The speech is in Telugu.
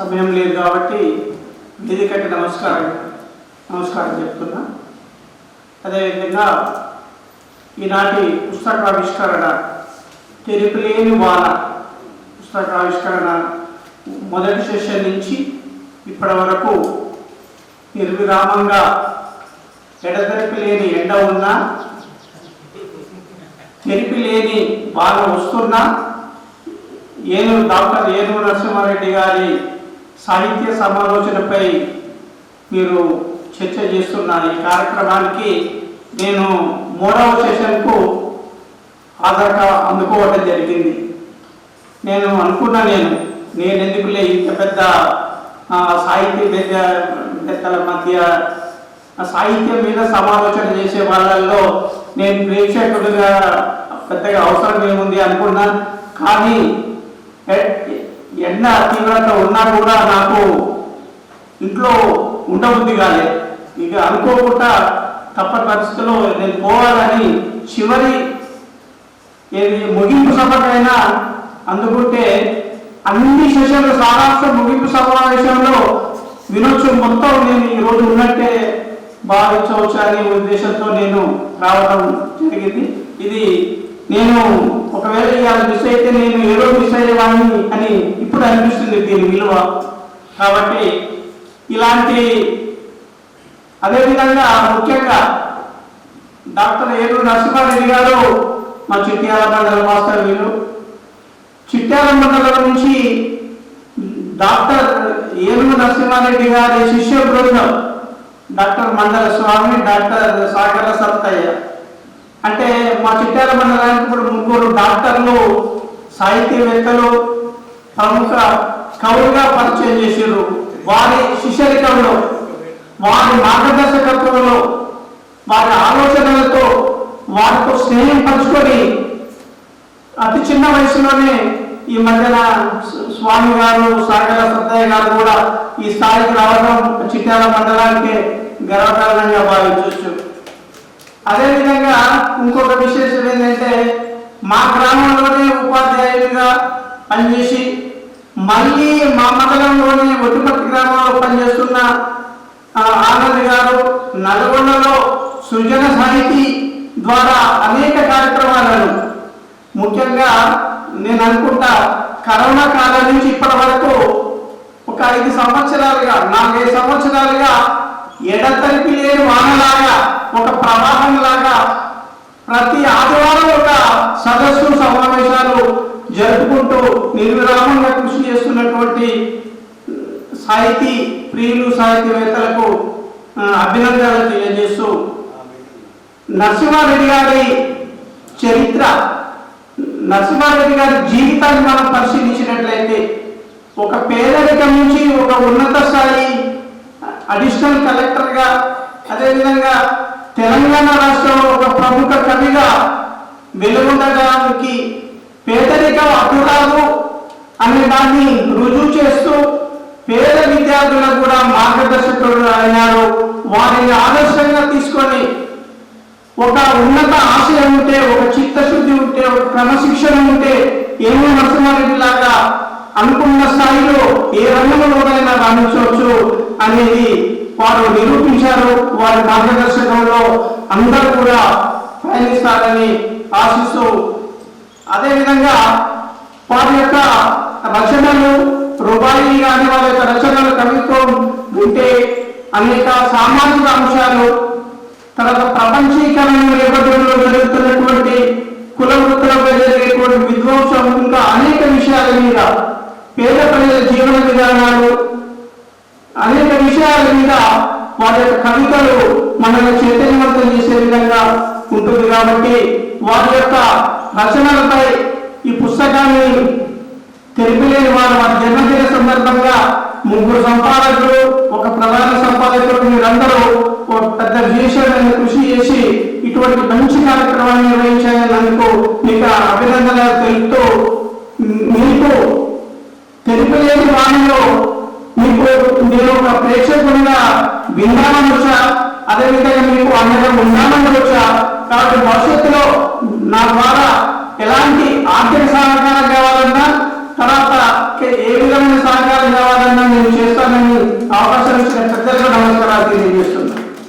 సమయం లేదు కాబట్టి వేదికకి నమస్కారం నమస్కారం చెప్తున్నా అదేవిధంగా ఈనాటి పుస్తకావిష్కరణ తెరిపిలేని వాన పుస్తకావిష్కరణ మొదటి సెషన్ నుంచి ఇప్పటి వరకు నిర్విరామంగా ఎడతెరిపి లేని ఎండ ఉన్నా తెరిపి లేని బాధ వస్తున్నా ఏను డాక్టర్ ఏను నరసింహారెడ్డి గారి సాహిత్య సమాలోచనపై మీరు చర్చ చేస్తున్న ఈ కార్యక్రమానికి నేను మూడవ సెషన్కు ఆధార్ అందుకోవడం జరిగింది. నేను అనుకున్నా నేను నేను ఎందుకులే ఇంత పెద్ద సాహిత్య పెద్దల మధ్య సాహిత్యం మీద సమాలోచన చేసే వాళ్ళల్లో నేను ప్రేక్షకుడిగా పెద్దగా అవసరం ఏముంది అనుకున్నాను కానీ ఎండ తీవ్రత ఉన్నా కూడా నాకు ఇంట్లో ఉండబుద్ధి కాలే ఇక అనుకోకుండా తప్పని పరిస్థితిలో నేను పోవాలని చివరి ఏది ముగింపు సభకైనా అందుకుంటే అన్ని సెషన్లు సారాంశ ముగింపు సమావేశంలో వినొచ్చు. మొత్తం నేను ఈ రోజు ఉన్నట్టే భావించవచ్చు అనే ఉద్దేశంతో నేను రావడం జరిగింది. ఇది నేను ఒకవేళ ఇవాళ మిస్ అయితే నేను ఏదో మిస్ అయ్యేవాడిని అని ఇప్పుడు అనిపిస్తుంది దీని విలువ. కాబట్టి ఇలాంటి అదేవిధంగా ముఖ్యంగా డాక్టర్ ఏరు నరసింహారెడ్డి గారు మా చిట్యాల మండల మాస్టర్ వీరు చిట్యాల మండలం నుంచి డాక్టర్ ఏరు నరసింహారెడ్డి గారి శిష్య బృందం డాక్టర్ మండల స్వామి డాక్టర్ సాగర సత్తయ్య అంటే మా చిట్యాల మండలానికి ఇప్పుడు ముగ్గురు డాక్టర్లు సాహిత్యవేత్తలు ప్రముఖ కవులుగా పరిచయం చేసారు వారి శిష్యరికంలో వారి మార్గదర్శకత్వంలో వారి ఆలోచనలతో వారితో స్నేహం పంచుకొని అతి చిన్న వయసులోనే ఈ మధ్యన స్వామి గారు సాగర సత్తయ్య గారు కూడా ఈ స్థాయికి రావడం చిట్యాల మండలానికి గర్వకారణంగా భావించవచ్చు అదేవిధంగా ఇంకొక విశేషం ఏంటంటే మా గ్రామంలోనే ఉపాధ్యాయులుగా పనిచేసి మళ్ళీ మా మండలంలోనే ఒట్టుపట్టి గ్రామంలో పనిచేస్తున్న ఆనంద్ గారు నల్గొండలో సృజన సాహితీ ద్వారా అనేక కార్యక్రమాలను. ముఖ్యంగా నేను అనుకుంటా కరోనా కాలం నుంచి ఇప్పటి వరకు ఒక ఐదు సంవత్సరాలుగా నాలుగైదు సంవత్సరాలుగా ఎడతెరిపి లేని వానలాగా ఒక ప్రవాహం లాగా ప్రతి ఆదివారం ఒక సదస్సు సమావేశాలు జరుపుకుంటూ నిర్విరామంగా కృషి చేస్తున్నటువంటి సాహితీ ప్రియులు సాహిత్యవేత్తలకు అభినందనలు తెలియజేస్తూ నరసింహారెడ్డి గారి చరిత్ర నరసింహారెడ్డి గారి జీవితాన్ని మనం పరిశీలించినట్లయితే ఒక పేదరికం నుంచి ఒక ఉన్నత స్థాయి అడిషనల్ కలెక్టర్గా అదేవిధంగా తెలంగాణ రాష్ట్రంలో ఒక ప్రముఖ కవిగా వెలుగుండడానికి పేదరికం అడ్డురాదు అనే దాన్ని రుజువు చేస్తూ పేద విద్యార్థులకు కూడా మార్గదర్శకుడు అయినారు. వారిని ఆదర్శంగా తీసుకొని ఒక ఉన్నత ఆశయం ఉంటే ఒక చిత్తశుద్ధి ఉంటే ఒక క్రమశిక్షణ ఉంటే ఏమో నరసింహారెడ్డి లాగా అనుకున్న స్థాయిలో ఏ రంగంలోనైనా రాణించవచ్చు అనేది వారు నిరూపించారు. వారి మార్గదర్శకంలో అందరూ కూడా ప్రయాణిస్తారని ఆశిస్తూ అదేవిధంగా వారి యొక్క రచనలు రూపాయి కానీ వారి యొక్క రచనలు కవిత్వం ఉంటే అనేక సామాజిక అంశాలు తర్వాత ప్రపంచీకరణ నేపథ్యంలో జరుగుతున్నటువంటి కుల వృత్తులపై జరిగేటువంటి విధ్వంసం ఇంకా అనేక విషయాల మీద పేద ప్రజల జీవన విధానాలు అనేక విషయాల మీద వారి యొక్క కవితలు మనల్ని చైతన్యవంతం చేసే విధంగా ఉంటుంది కాబట్టి వారి యొక్క రచనలపై ఈ పుస్తకాన్ని తెలిపిలేని వారు వారి జన్మదిన సందర్భంగా ముగ్గురు సంపాదకులు ఒక ప్రధాన సంపాదకుడు మీరందరూ ఒక పెద్ద విశేషమైన కృషి చేసి ఇటువంటి మంచి కార్యక్రమాన్ని నిర్వహించినందుకు మీకు అభినందనలు తెలుపుతూ మీకు తెలిపలేని వాణిలో మీరు ఒక ప్రేక్షకుడిగా విందామని వచ్చా? అదేవిధంగా మీకు అందరం ఉందామని వచ్చా? కాబట్టి భవిష్యత్తులో నా ద్వారా ఎలాంటి ఆర్థిక సహకారం కావాలన్నా తర్వాత ఏ విధమైన సహకారం కావాలన్నా నేను చేస్తానని అవకాశం ఇచ్చిన ప్రజలకు నమస్కారాలు తెలియజేస్తున్నాను.